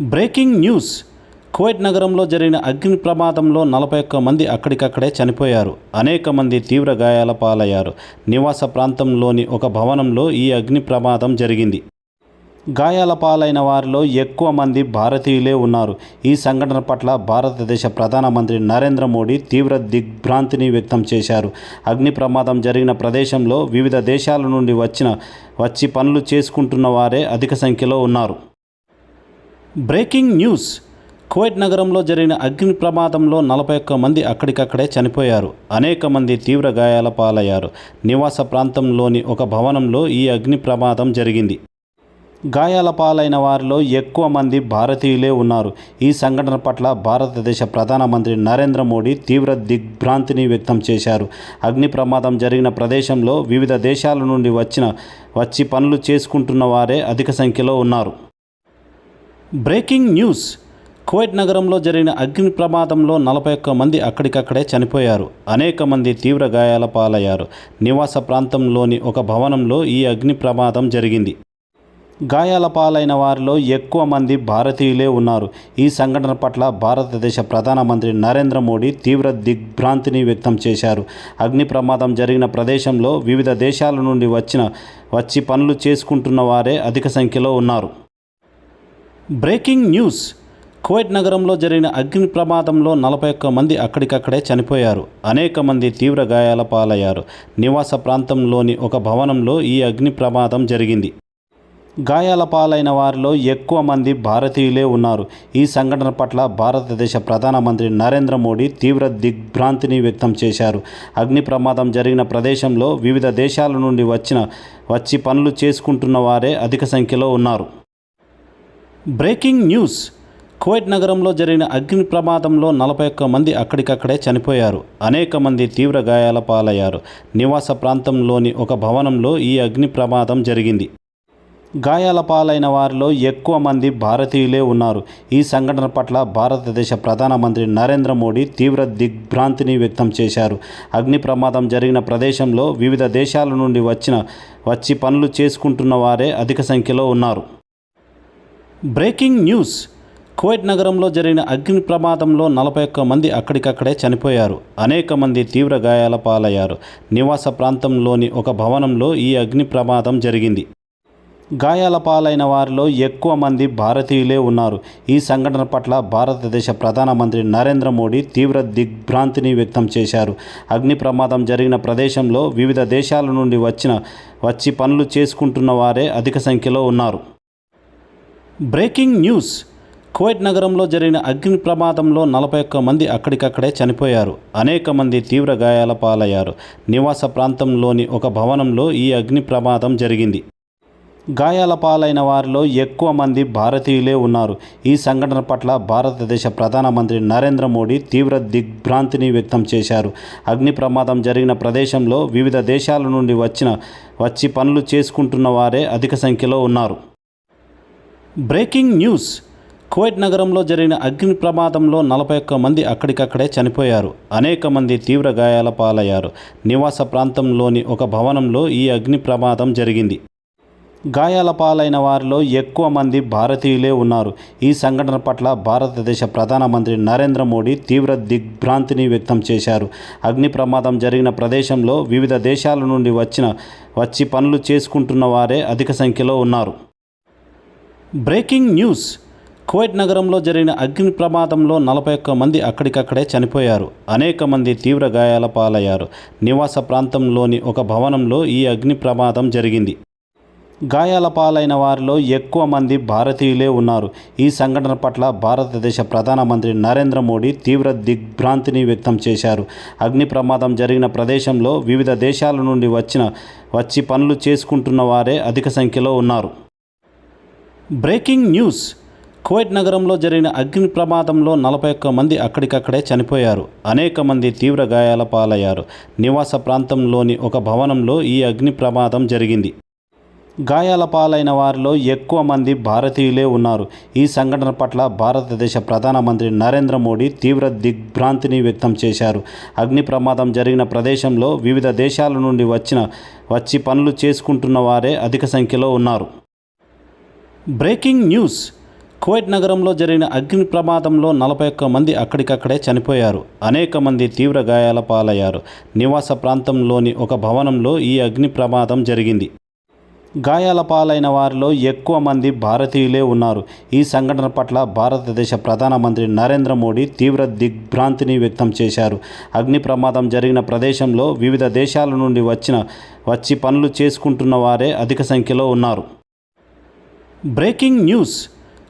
Breaking news. Kuwait నగరంలో జరిగిన అగ్ని ప్రమాదంలో నలభై ఒక్క మంది అక్కడికక్కడే చనిపోయారు. అనేక మంది తీవ్ర గాయాల పాలయ్యారు. నివాస ప్రాంతంలోని ఒక భవనంలో ఈ అగ్ని ప్రమాదం జరిగింది. గాయాల పాలైన వారిలో ఎక్కువ మంది భారతీయులే ఉన్నారు. ఈ సంఘటన పట్ల భారతదేశ ప్రధానమంత్రి నరేంద్ర మోడీ తీవ్ర దిగ్భ్రాంతిని వ్యక్తం చేశారు. అగ్ని ప్రమాదం జరిగిన ప్రదేశంలో వివిధ దేశాల నుండి వచ్చిన వచ్చి పనులు చేసుకుంటున్న వారే అధిక సంఖ్యలో ఉన్నారు. Breaking news. కువైట్ నగరంలో జరిగిన అగ్ని ప్రమాదంలో నలభై ఒక్క మంది అక్కడికక్కడే చనిపోయారు. అనేక మంది తీవ్ర గాయాల పాలయ్యారు. నివాస ప్రాంతంలోని ఒక భవనంలో ఈ అగ్ని ప్రమాదం జరిగింది. గాయాల పాలైన వారిలో ఎక్కువ మంది భారతీయులే ఉన్నారు. ఈ సంఘటన పట్ల భారతదేశ ప్రధానమంత్రి నరేంద్ర మోడీ తీవ్ర దిగ్భ్రాంతిని వ్యక్తం చేశారు. అగ్ని ప్రమాదం జరిగిన ప్రదేశంలో వివిధ దేశాల నుండి వచ్చిన వచ్చి పనులు చేసుకుంటున్న వారే అధిక సంఖ్యలో ఉన్నారు. Breaking news. కువైట్ నగరంలో జరిగిన అగ్ని ప్రమాదంలో నలభై ఒక్క మంది అక్కడికక్కడే చనిపోయారు. అనేక మంది తీవ్ర గాయాల పాలయ్యారు. నివాస ప్రాంతంలోని ఒక భవనంలో ఈ అగ్ని ప్రమాదం జరిగింది. గాయాల పాలైన వారిలో ఎక్కువ మంది భారతీయులే ఉన్నారు. ఈ సంఘటన పట్ల భారతదేశ ప్రధానమంత్రి నరేంద్ర మోడీ తీవ్ర దిగ్భ్రాంతిని వ్యక్తం చేశారు. అగ్ని ప్రమాదం జరిగిన ప్రదేశంలో వివిధ దేశాల నుండి వచ్చిన వచ్చి పనులు చేసుకుంటున్న వారే అధిక సంఖ్యలో ఉన్నారు. Breaking news. కువైట్ నగరంలో జరిగిన అగ్ని ప్రమాదంలో నలభై ఒక్క మంది అక్కడికక్కడే చనిపోయారు. అనేక మంది తీవ్ర గాయాల పాలయ్యారు. నివాస ప్రాంతంలోని ఒక భవనంలో ఈ అగ్ని ప్రమాదం జరిగింది. గాయాల పాలైన వారిలో ఎక్కువ మంది భారతీయులే ఉన్నారు. ఈ సంఘటన పట్ల భారతదేశ ప్రధానమంత్రి నరేంద్ర మోడీ తీవ్ర దిగ్భ్రాంతిని వ్యక్తం చేశారు. అగ్ని ప్రమాదం జరిగిన ప్రదేశంలో వివిధ దేశాల నుండి వచ్చిన వచ్చి పనులు చేసుకుంటున్న వారే అధిక సంఖ్యలో ఉన్నారు. Breaking news. కువైట్ నగరంలో జరిగిన అగ్ని ప్రమాదంలో నలభై ఒక్క మంది అక్కడికక్కడే చనిపోయారు. అనేక మంది తీవ్ర గాయాల పాలయ్యారు. నివాస ప్రాంతంలోని ఒక భవనంలో ఈ అగ్ని ప్రమాదం జరిగింది. గాయాల పాలైన వారిలో ఎక్కువ మంది భారతీయులే ఉన్నారు. ఈ సంఘటన పట్ల భారతదేశ ప్రధానమంత్రి నరేంద్ర మోడీ తీవ్ర దిగ్భ్రాంతిని వ్యక్తం చేశారు. అగ్ని ప్రమాదం జరిగిన ప్రదేశంలో వివిధ దేశాల నుండి వచ్చిన వచ్చి పనులు చేసుకుంటున్న వారే అధిక సంఖ్యలో ఉన్నారు. Breaking news. కువైట్ నగరంలో జరిగిన అగ్ని ప్రమాదంలో నలభై ఒక్క మంది అక్కడికక్కడే చనిపోయారు. అనేక మంది తీవ్ర గాయాల పాలయ్యారు. నివాస ప్రాంతంలోని ఒక భవనంలో ఈ అగ్ని ప్రమాదం జరిగింది. గాయాల పాలైన వారిలో ఎక్కువ మంది భారతీయులే ఉన్నారు. ఈ సంఘటన పట్ల భారతదేశ ప్రధానమంత్రి నరేంద్ర మోడీ తీవ్ర దిగ్భ్రాంతిని వ్యక్తం చేశారు. అగ్ని ప్రమాదం జరిగిన ప్రదేశంలో వివిధ దేశాల నుండి వచ్చిన వచ్చి పనులు చేసుకుంటున్న వారే అధిక సంఖ్యలో ఉన్నారు. Breaking news. కువైట్ నగరంలో జరిగిన అగ్ని ప్రమాదంలో నలభై ఒక్క మంది అక్కడికక్కడే చనిపోయారు. అనేక మంది తీవ్ర గాయాల పాలయ్యారు. నివాస ప్రాంతంలోని ఒక భవనంలో ఈ అగ్ని ప్రమాదం జరిగింది. గాయాల పాలైన వారిలో ఎక్కువ మంది భారతీయులే ఉన్నారు. ఈ సంఘటన పట్ల భారతదేశ ప్రధానమంత్రి నరేంద్ర మోడీ తీవ్ర దిగ్భ్రాంతిని వ్యక్తం చేశారు. అగ్ని ప్రమాదం జరిగిన ప్రదేశంలో వివిధ దేశాల నుండి వచ్చిన వచ్చి పనులు చేసుకుంటున్న వారే అధిక సంఖ్యలో ఉన్నారు. Breaking news. కువైట్ నగరంలో జరిగిన అగ్ని ప్రమాదంలో నలభై ఒక్క మంది అక్కడికక్కడే చనిపోయారు. అనేక మంది తీవ్ర గాయాల పాలయ్యారు. నివాస ప్రాంతంలోని ఒక భవనంలో ఈ అగ్ని ప్రమాదం జరిగింది. గాయాల పాలైన వారిలో ఎక్కువ మంది భారతీయులే ఉన్నారు. ఈ సంఘటన పట్ల భారతదేశ ప్రధానమంత్రి నరేంద్ర మోడీ తీవ్ర దిగ్భ్రాంతిని వ్యక్తం చేశారు. అగ్ని ప్రమాదం జరిగిన ప్రదేశంలో వివిధ దేశాల నుండి వచ్చిన వచ్చి పనులు చేసుకుంటున్న వారే అధిక సంఖ్యలో ఉన్నారు. Breaking news. కువైట్ నగరంలో జరిగిన అగ్ని ప్రమాదంలో నలభై ఒక్క మంది అక్కడికక్కడే చనిపోయారు. అనేక మంది తీవ్ర గాయాల పాలయ్యారు. నివాస ప్రాంతంలోని ఒక భవనంలో ఈ అగ్ని ప్రమాదం జరిగింది. గాయాల పాలైన వారిలో ఎక్కువ మంది భారతీయులే ఉన్నారు. ఈ సంఘటన పట్ల భారతదేశ ప్రధానమంత్రి నరేంద్ర మోడీ తీవ్ర దిగ్భ్రాంతిని వ్యక్తం చేశారు. అగ్ని ప్రమాదం జరిగిన ప్రదేశంలో వివిధ దేశాల నుండి వచ్చిన వచ్చి పనులు చేసుకుంటున్న వారే అధిక సంఖ్యలో ఉన్నారు. Breaking news. కువైట్ నగరంలో జరిగిన అగ్ని ప్రమాదంలో నలభై ఒక్క మంది అక్కడికక్కడే చనిపోయారు. అనేక మంది తీవ్ర గాయాల పాలయ్యారు. నివాస ప్రాంతంలోని ఒక భవనంలో ఈ అగ్ని ప్రమాదం జరిగింది. గాయాల పాలైన వారిలో ఎక్కువ మంది భారతీయులే ఉన్నారు. ఈ సంఘటన పట్ల భారతదేశ ప్రధానమంత్రి నరేంద్ర మోడీ తీవ్ర దిగ్భ్రాంతిని వ్యక్తం చేశారు. అగ్ని ప్రమాదం జరిగిన ప్రదేశంలో వివిధ దేశాల నుండి వచ్చిన వచ్చి పనులు చేసుకుంటున్న వారే అధిక సంఖ్యలో ఉన్నారు. Breaking news. కువైట్ నగరంలో జరిగిన అగ్ని ప్రమాదంలో నలభై ఒక్క మంది అక్కడికక్కడే చనిపోయారు. అనేక మంది తీవ్ర గాయాల పాలయ్యారు. నివాస ప్రాంతంలోని ఒక భవనంలో ఈ అగ్ని ప్రమాదం జరిగింది. గాయాల పాలైన వారిలో ఎక్కువ మంది భారతీయులే ఉన్నారు. ఈ సంఘటన పట్ల భారతదేశ ప్రధానమంత్రి నరేంద్ర మోడీ తీవ్ర దిగ్భ్రాంతిని వ్యక్తం చేశారు. అగ్ని ప్రమాదం జరిగిన ప్రదేశంలో వివిధ దేశాల నుండి వచ్చిన వచ్చి పనులు చేసుకుంటున్న వారే అధిక సంఖ్యలో ఉన్నారు. Breaking news.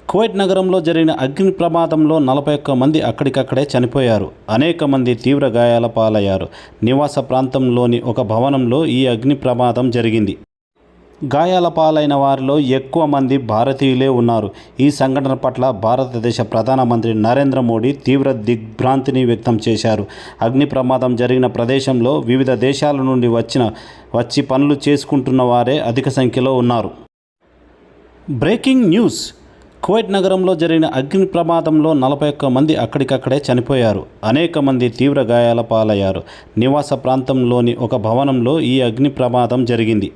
కువైట్ నగరంలో జరిగిన అగ్ని ప్రమాదంలో నలభై ఒక్క మంది అక్కడికక్కడే చనిపోయారు. అనేక మంది తీవ్ర గాయాల పాలయ్యారు. నివాస ప్రాంతంలోని ఒక భవనంలో ఈ అగ్ని ప్రమాదం జరిగింది. గాయాల పాలైన వారిలో ఎక్కువ మంది భారతీయులే ఉన్నారు. ఈ సంఘటన పట్ల భారతదేశ ప్రధానమంత్రి నరేంద్ర మోడీ తీవ్ర దిగ్భ్రాంతిని వ్యక్తం చేశారు. అగ్ని ప్రమాదం జరిగిన ప్రదేశంలో వివిధ దేశాల నుండి వచ్చిన వచ్చి పనులు చేసుకుంటున్న వారే అధిక సంఖ్యలో ఉన్నారు. Breaking news. కువైట్ నగరంలో జరిగిన అగ్ని ప్రమాదంలో నలభై ఒక్క మంది అక్కడికక్కడే చనిపోయారు. అనేక మంది తీవ్ర గాయాల పాలయ్యారు. నివాస ప్రాంతంలోని ఒక భవనంలో ఈ అగ్ని ప్రమాదం జరిగింది.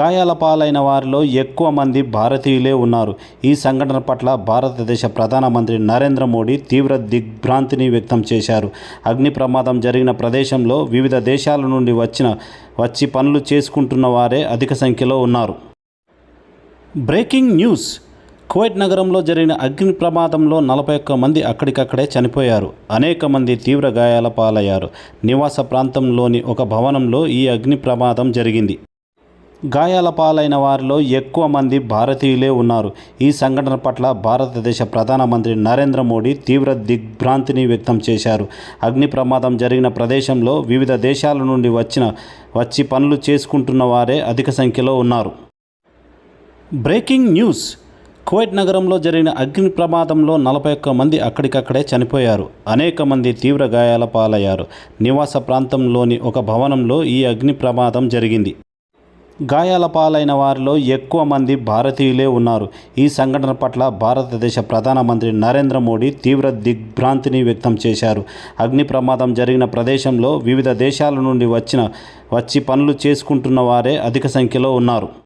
గాయాల పాలైన వారిలో ఎక్కువ మంది భారతీయులే ఉన్నారు. ఈ సంఘటన పట్ల భారతదేశ ప్రధానమంత్రి నరేంద్ర మోడీ తీవ్ర దిగ్భ్రాంతిని వ్యక్తం చేశారు. అగ్ని ప్రమాదం జరిగిన ప్రదేశంలో వివిధ దేశాల నుండి వచ్చిన వచ్చి పనులు చేసుకుంటున్న వారే అధిక సంఖ్యలో ఉన్నారు. Breaking news. కువైట్ నగరంలో జరిగిన అగ్ని ప్రమాదంలో నలభై ఒక్క మంది అక్కడికక్కడే చనిపోయారు. అనేక మంది తీవ్ర గాయాల పాలయ్యారు. నివాస ప్రాంతంలోని ఒక భవనంలో ఈ అగ్ని ప్రమాదం జరిగింది. గాయాల పాలైన వారిలో ఎక్కువ మంది భారతీయులే ఉన్నారు. ఈ సంఘటన పట్ల భారతదేశ ప్రధానమంత్రి నరేంద్ర మోడీ తీవ్ర దిగ్భ్రాంతిని వ్యక్తం చేశారు. అగ్ని ప్రమాదం జరిగిన ప్రదేశంలో వివిధ దేశాల నుండి వచ్చిన వచ్చి పనులు చేసుకుంటున్న వారే అధిక సంఖ్యలో ఉన్నారు. Breaking news. కువైట్ నగరంలో జరిగిన అగ్ని ప్రమాదంలో నలభై ఒక్క మంది అక్కడికక్కడే చనిపోయారు. అనేక మంది తీవ్ర గాయాల పాలయ్యారు. నివాస ప్రాంతంలోని ఒక భవనంలో ఈ అగ్ని ప్రమాదం జరిగింది. గాయాల పాలైన వారిలో ఎక్కువ మంది భారతీయులే ఉన్నారు. ఈ సంఘటన పట్ల భారతదేశ ప్రధానమంత్రి నరేంద్ర మోడీ తీవ్ర దిగ్భ్రాంతిని వ్యక్తం చేశారు. అగ్ని ప్రమాదం జరిగిన ప్రదేశంలో వివిధ దేశాల నుండి వచ్చిన వచ్చి పనులు చేసుకుంటున్న వారే అధిక సంఖ్యలో ఉన్నారు.